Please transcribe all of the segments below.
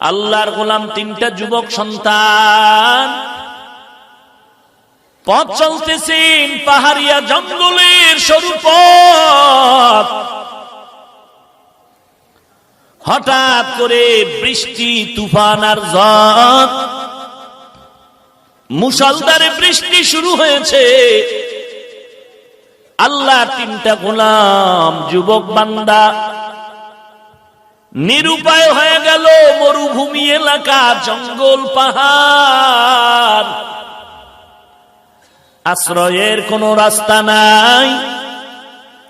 আল্লাহর গোলাম তিনটা যুবক সন্তান। পথ চলতেছেন পাহাড়িয়া জঙ্গলের সরু পথ। হঠাৎ করে বৃষ্টি, তুফান আর ঝড়। মুসলধারে বৃষ্টি শুরু হয়েছে। আল্লাহ তিনটা গোলাম যুবক বান্দা নিরুপায় হয়ে গেল মরুভূমি এলাকা, জঙ্গল, পাহাড়। আশ্রয়ের কোন রাস্তা নাই।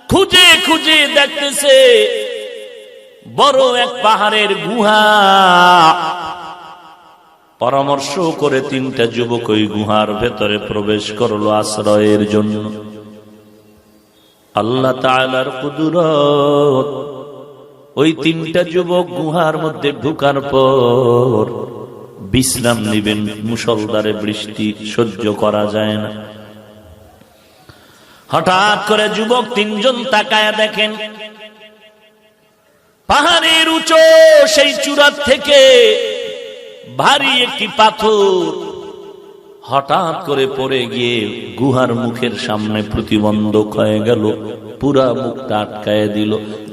খুঁজে খুঁজে দেখতেছে বড় এক পাহাড়ের গুহা। পরামর্শ করে তিনটা যুবক ওই গুহার ভেতরে প্রবেশ করল আশ্রয়ের জন্য। আল্লাহ তাআলার কুদরত ওই তিনটা যুবক গুহার মধ্যে ঢুকার পর বিশ্রাম নিবেন মুসলদারে বৃষ্টি সহ্য করা যায় না। হঠাৎ করে যুবক তিনজন তাকায় দেখেন, পাহাড়ের উঁচু সেই চূড়ার থেকে ভারী একটি পাথর হঠাৎ করে পড়ে গিয়ে গুহার মুখের সামনে প্রতিবন্ধক হয়ে গেল, পুরা মুখটা আটকায় দিল।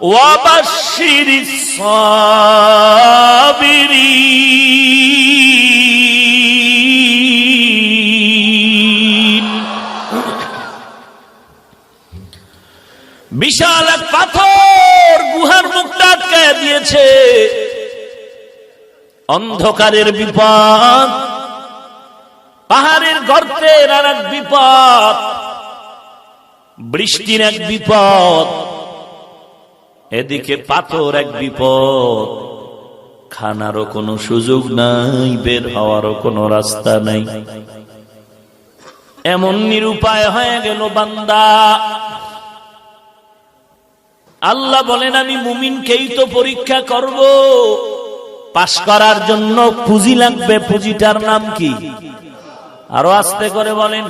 وبشر الصابرين বিশাল এক পাথর গুহার মুখটা আটকায় দিয়েছে অন্ধকারের বিপদ পাহাড়ের গর্তের আর এক বিপদ বৃষ্টির এক বিপদ এদিকে পাথর এক বিপদ। খানারও কোনো সুযোগ নাই, বের হওয়ারও কোনো রাস্তা নাই। এমন নিরুপায় হয়ে গেল বান্দা। আল্লাহ বলেন, আমি মুমিনকেই তো পরীক্ষা করব। পাশ করার জন্য পুঁজি লাগবে। পুঁজিটার নাম কি? আরও আস্তে করে বলেন,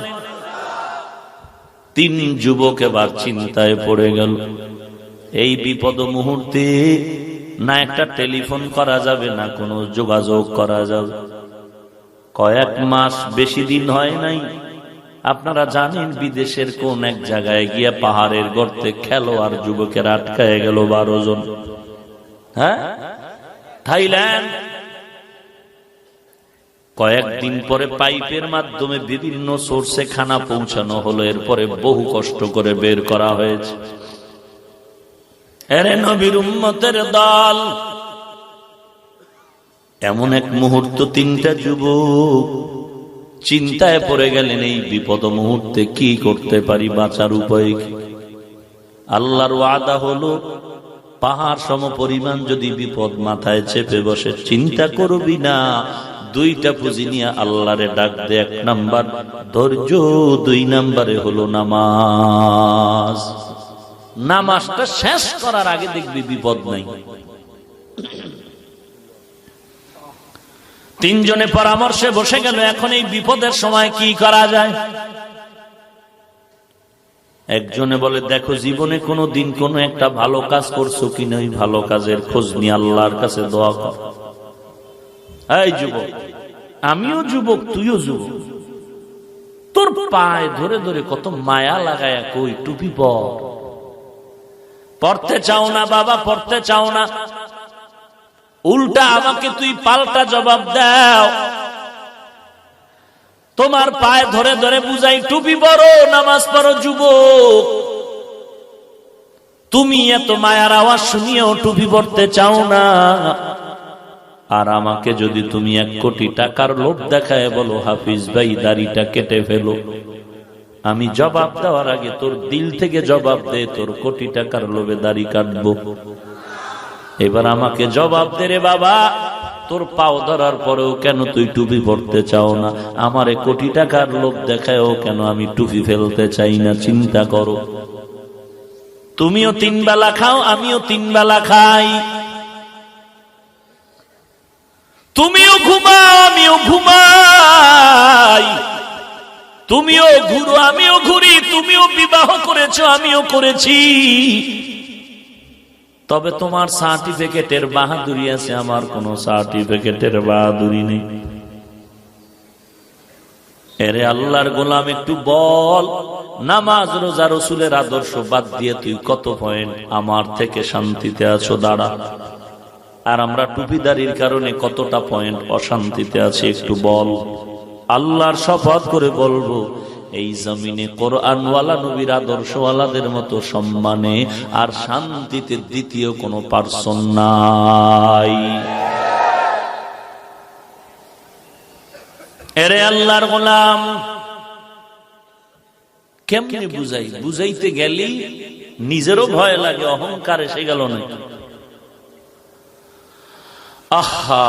তিন যুবক এবার চিন্তায় পড়ে গেল। এই বিপদ মুহূর্তে না একটা টেলিফোন করা যাবে, না কোনো যোগাযোগ করা যাবে। কয়েক মাস বেশি দিন হয় নাই। আপনারা জানেন বিদেশের কোন এক জায়গায় গিয়ে পাহাড়ের গর্তে খেলোয়াড় যুবকের আটকায় গেল বারো জন। হ্যাঁ? থাইল্যান্ড। কয়েকদিন পরে পাইপের মাধ্যমে বিভিন্ন সোর্সে খানা পৌঁছানো হলো, এরপরে বহু কষ্ট করে বের করা হয়েছে। এরে নবীর উম্মতের দল। এমন এক মুহূর্ত তিনটা যুবক চিন্তায় পড়ে গেলেন, এই বিপদ মুহূর্তে কি করতে পারি বাঁচার উপায়? আল্লাহর ওয়াদা হলো, পাহাড় সম পরিমাণ যদি বিপদ মাথায় চেপে বসে, চিন্তা করবি না। দুইটা পুঁজি নিয়ে আল্লাহরে ডাক দে, এক নাম্বার ধৈর্য, দুই নাম্বারে হলো নামাজ। নামাজটা শেষ করার আগে দেখবি বিপদ নাই। তিনজনে পরামর্শে বসে গেল, এখন এই বিপদের সময় কি করা যায়? একজনে বলে, দেখো, জীবনে কোনো দিন কোনো একটা ভালো কাজ করছ কি নই ভালো কাজের খোঁজ নিয়ে আল্লাহর কাছে দোয়া কর। এই যুবক, আমিও যুবক, তুইও যুবক। তোর পায়ে ধরে ধরে কত মায়া লাগায় কই, টুপি পর। পড়তে চাও না, বাবা, পড়তে চাও না। উল্টা আমাকে তুই পাল্টা জবাব দাও। তোমার পায়ে ধরে ধরে বুঝাই, টুপি বড় নামাজ পড়ো, যুবক। তুমি এত মায়ার আওয়াজ শুনিয়েও টুপি পড়তে চাও না। আর আমাকে যদি তুমি এক কোটি টাকার লোভ দেখায়, বলো হাফিজ ভাই, দাড়িটা কেটে ফেলো। আমি জবাব দেওয়ার আগে তোর দিল থেকে জবাব দে, তোর কোটি টাকার লোভে দাড়ি কাটবো। এবার আমাকে জবাব দে রে বাবা। তোর পাও ধরার পরেও কেন তুই টুপি পড়তে চাও না? আমারে কোটি টাকার লোক দেখায়ও কেন আমি টুপি ফেলতে চাই না? চিন্তা করো। তুমিও তিন বেলা খাও, আমিও তিন বেলা খাই। তুমিও ঘুমাও, আমিও ঘুমাই। তুমিও ঘুরো আমিও ঘুরি তুমিও বিবাহ করেছ আমিও করেছি। তবে তোমার সার্টিফিকেটের বাহাদুরি আছে আমার কোনো সার্টিফিকেটের বাহাদুরি নেই। এরে আল্লাহর গোলাম একটু বল নামাজ রোজা রসুলের আদর্শ বাদ দিয়ে তুই কত পয়েন্ট আমার থেকে শান্তিতে আছো দাঁড়া। আর আমরা টুপিদারির কারণে কতটা পয়েন্ট অশান্তিতে আছি একটু বল। আল্লাহর শপথ করে বলব, এই জমিনে কোরআনওয়ালা নবীর আদর্শওয়ালাদের মতো সম্মানে আর শান্তিতে দ্বিতীয় কোনো পার্সন নাই। এরে আল্লাহর গোলাম, কেমনে বুঝাই? বুঝাইতে গেলি নিজেরও ভয় লাগে, অহংকার এসে গেল নাকি? আহা!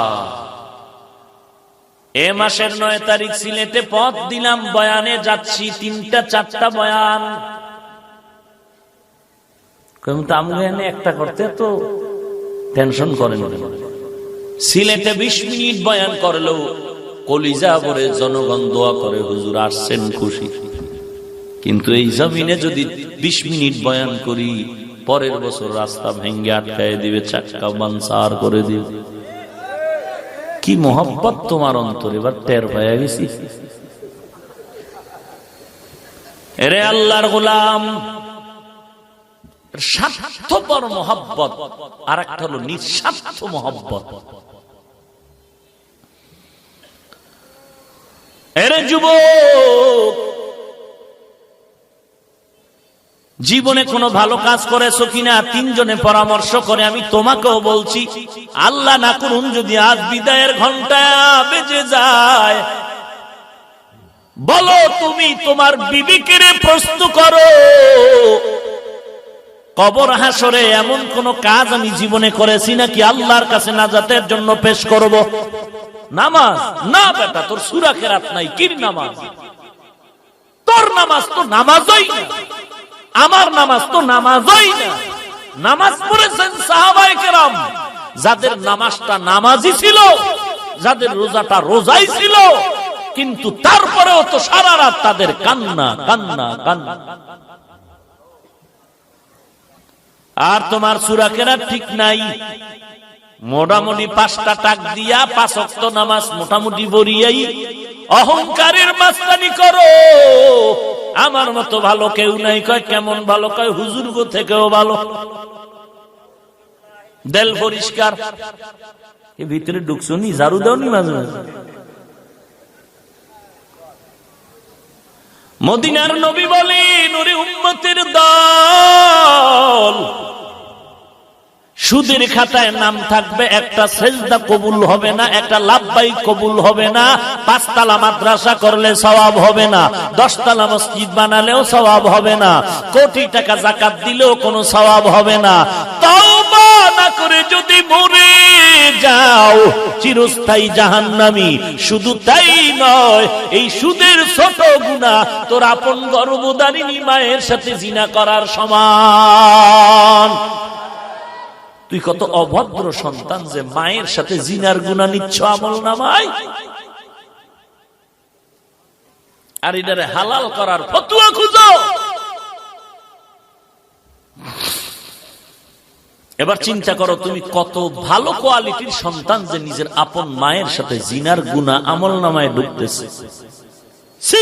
এ মাসের নয় তারিখ সিলেটে পথ দিলাম, বয়ানে যাচ্ছি, তিনটা, চারটা বয়ান। একটা করতে তো টেনশন করেন সিলেটে বিশ মিনিট বয়ান করলেও কলিজা ভরে জনগণ দোয়া করে, হুজুর, আসছেন খুশি। কিন্তু এই জমিনে যদি বিশ মিনিট বয়ান করি, পরের বছর রাস্তা ভেঙ্গে আটকায় দিবে, চাক্কা বানসার করে দিবে। কি মোহব্বত তোমার অন্তর? এবার টের হয়ে গেছি। এরে আল্লাহর গোলাম স্বার্থপর মোহব্বত আর একটা হলো নিঃস্বার্থ মোহব্বত। এরে যুবক জীবনে কোনো ভালো কাজ করেছ কিনা তিনজনে পরামর্শ করে, আমি তোমাকেও বলছি, আল্লাহ না করুন যদি আজ বিদায়ের ঘণ্টা বেজে যায়। বলো তুমি তোমার বিবিকে প্রশ্ন করো। কবর হাসরে এমন কোন কাজ আমি জীবনে করেছি নাকি আল্লাহর কাছে নাজাতের জন্য পেশ করব? নামাজ? না বেটা, তোর সুরা কেরাত নাই, কির নামাজ? তোর নামাজ তো নামাজই না আমার নামাজ তো নামাজই না। নামাজ পড়েছেন সাহাবাই কেরাম। যাদের নামাজটা নামাজই ছিল, যাদের রোজাটা রোজাই ছিল, কিন্তু তারপরেও তো সারা রাত তাদের কান্না কান্না কান্না। আর তোমার সুরাকেরা ঠিক নাই। মোটামুটি পাঁচটা টাক দিয়া পাঁচ অক্ত নামাজ মোটামুটি বরিয়াই অহংকারের মাস্তানি করো। আমার মতো ভালো কেউ নাই, কয় কেমন ভালো, কয় হুজুর গো থেকেও ভালো। দেল পরিষ্কার। এ ভিতরে ঢুকছো নি? ঝাড়ু দাও নি মাঝে মাঝে? মদিনার নবী বলেন ওরে উম্মতের দল সুদের খাতায় নাম থাকবে, একটা সেজদা কবুল হবে না, একটা লাভবাই কবুল হবে না, পাঁচতলা মাদ্রাসা করলে সওয়াব হবে না, দশতলা মসজিদ বানালেও সওয়াব হবে না, কোটি টাকা জাকাত দিলেও কোনো সওয়াব হবে না। যদি মরে যাও, চিরস্থায়ী জাহান্নামি, শুধু তাই নয়, এই সুদের ছোট গুণা তোর আপন গর্ভদারিণী মায়ের সাথে জিনা করার সমান। তুই কত অভদ্র সন্তান যে মায়ের সাথে জিনার গুণা নিচ্ছ আমল নামাই আর এটারে হালাল করার ফতুয়া খুঁজো। এবার চিন্তা করো, তুমি কত ভালো কোয়ালিটির সন্তান যে নিজের আপন মায়ের সাথে জিনার গুণা আমল নামায় ঢুকতেছে ছি!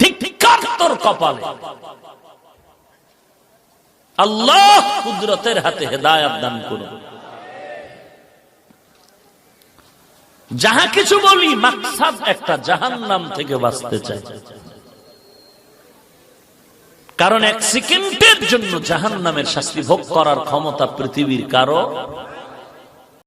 ঠিক ঠিক তোর কপালে? আল্লাহ কুদরতের হাতে হেদায়াত দান করুন। যাহা কিছু বলি, মাকসাদ একটা জাহান নাম থেকে বাঁচতে চাই। কারণ এক সেকেন্ডের জন্য জাহান নামের শাস্তি ভোগ করার ক্ষমতা পৃথিবীর কারও